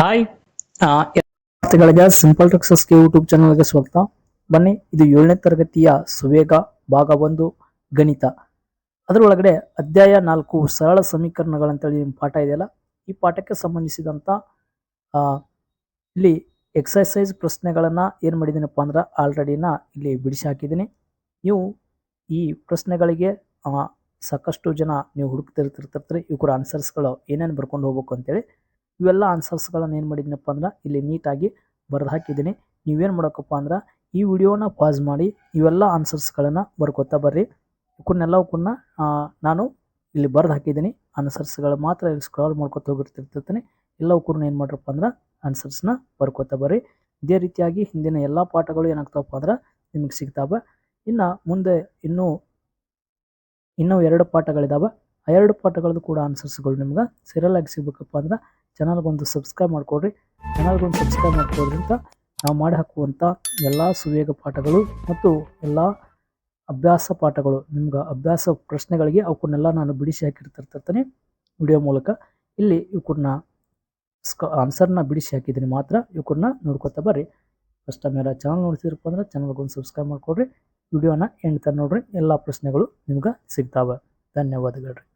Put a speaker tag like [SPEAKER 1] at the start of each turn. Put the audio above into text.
[SPEAKER 1] Hi ವಿದ್ಯಾರ್ಥಿಗಳಿಗೆ simple ಟ್ರಿಕ್ಸಸ್ಗೆ YouTube ಚಾನಲ್ಗೆ ಸ್ವಾಗತ. ಬನ್ನಿ, ಇದು ಏಳನೇ ತರಗತಿಯ ಸುವೇಗ ಭಾಗ ಒಂದು, ಗಣಿತ. ಅದರೊಳಗಡೆ ಅಧ್ಯಾಯ ನಾಲ್ಕು, ಸರಳ ಸಮೀಕರಣಗಳಂತೇಳಿ ನಿಮ್ಮ ಪಾಠ ಇದೆಯಲ್ಲ, ಈ ಪಾಠಕ್ಕೆ ಸಂಬಂಧಿಸಿದಂಥ ಇಲ್ಲಿ ಎಕ್ಸರ್ಸೈಸ್ ಪ್ರಶ್ನೆಗಳನ್ನು ಏನು ಮಾಡಿದ್ದೀನಪ್ಪ ಅಂದ್ರೆ ಆಲ್ರೆಡಿನ ಇಲ್ಲಿ ಬಿಡಿಸಿ ಹಾಕಿದ್ದೀನಿ. ನೀವು ಈ ಪ್ರಶ್ನೆಗಳಿಗೆ ಸಾಕಷ್ಟು ಜನ ನೀವು ಹುಡುಕ್ತಿರ್ತಿರ್ತಿರ್ತೀರಿ ಇವ್ರ ಆನ್ಸರ್ಸ್ಗಳು ಏನೇನು ಬರ್ಕೊಂಡು ಹೋಗ್ಬೇಕು ಅಂತೇಳಿ ಇವೆಲ್ಲ ಆನ್ಸರ್ಸ್ಗಳನ್ನು ಏನು ಮಾಡಿದ್ದೀನಪ್ಪ ಅಂದ್ರೆ ಇಲ್ಲಿ ನೀಟಾಗಿ ಬರೆದು ಹಾಕಿದ್ದೀನಿ. ನೀವೇನು ಮಾಡೋಕಪ್ಪ ಅಂದ್ರೆ ಈ ವಿಡಿಯೋನ ಪಾಸ್ ಮಾಡಿ ಇವೆಲ್ಲ ಆನ್ಸರ್ಸ್ಗಳನ್ನು ಬರ್ಕೊತಾ ಬರ್ರಿ. ಇವಕ್ಕನ್ನೆಲ್ಲವಕ್ಕನ್ನ ನಾನು ಇಲ್ಲಿ ಬರೆದು ಹಾಕಿದ್ದೀನಿ. ಆನ್ಸರ್ಸ್ಗಳು ಮಾತ್ರ ಇಲ್ಲಿ ಸ್ಕ್ರಾಲ್ ಮಾಡ್ಕೊತ ಹೋಗಿರ್ತಿರ್ತೀನಿ ಎಲ್ಲವಕ್ಕೂ ಏನು ಮಾಡ್ರಪ್ಪ ಅಂದ್ರೆ ಆನ್ಸರ್ಸ್ನ ಬರ್ಕೋತಾ ಬರ್ರಿ. ಇದೇ ರೀತಿಯಾಗಿ ಹಿಂದಿನ ಎಲ್ಲ ಪಾಠಗಳು ಏನಾಗ್ತಾವಪ್ಪ ಅಂದ್ರೆ ನಿಮಗೆ ಸಿಗ್ತಾವೆ. ಇನ್ನು ಮುಂದೆ ಇನ್ನೂ ಇನ್ನೂ ಎರಡು ಪಾಠಗಳಿದಾವೆ. ಆ ಎರಡು ಪಾಠಗಳದ್ದು ಕೂಡ ಆನ್ಸರ್ಸ್ಗಳು ನಿಮ್ಗೆ ಸೀರಿಯಲ್ ಆಗಿ ಸಿಗ್ಬೇಕಪ್ಪ ಅಂದ್ರೆ ಚಾನಲ್ಗೊಂದು ಸಬ್ಸ್ಕ್ರೈಬ್ ಮಾಡ್ಕೊಡ್ರಿ. ಚಾನಲ್ಗೊಂದು ಸಬ್ಸ್ಕ್ರೈಬ್ ಮಾಡ್ಕೊಳ್ಳೋದ್ರಿಂದ ನಾವು ಮಾಡಿ ಹಾಕುವಂಥ ಎಲ್ಲ ಸುವೇಗ ಪಾಠಗಳು ಮತ್ತು ಎಲ್ಲ ಅಭ್ಯಾಸ ಪಾಠಗಳು ನಿಮ್ಗೆ ಅಭ್ಯಾಸ ಪ್ರಶ್ನೆಗಳಿಗೆ ಅವಕ್ಕನ್ನೆಲ್ಲ ನಾನು ಬಿಡಿಸಿ ಹಾಕಿರ್ತಿರ್ತಿರ್ತೀನಿ ವಿಡಿಯೋ ಮೂಲಕ ಇಲ್ಲಿ ಇವಕ್ಕನ್ನ ಸ್ಕ ಆನ್ಸರ್ನ ಬಿಡಿಸಿ ಹಾಕಿದ್ದೀನಿ ಮಾತ್ರ ಇವಕ್ಕನ್ನ ನೋಡ್ಕೊತಾ ಬರ್ರಿ. ಫಸ್ಟ್ ಟೈಮ್ ಯಾರು ಚಾನಲ್ ನೋಡ್ತಿದ್ರಪ್ಪ ಅಂದ್ರೆ ಚಾನಲ್ಗೊಂದು ಸಬ್ಸ್ಕ್ರೈಬ್ ಮಾಡಿಕೊಡ್ರಿ. ವಿಡಿಯೋನ ಎಂಡ್ ತನಕ ನೋಡ್ರಿ, ಎಲ್ಲ ಪ್ರಶ್ನೆಗಳು ನಿಮ್ಗೆ ಸಿಗ್ತಾವೆ. ಧನ್ಯವಾದಗಳು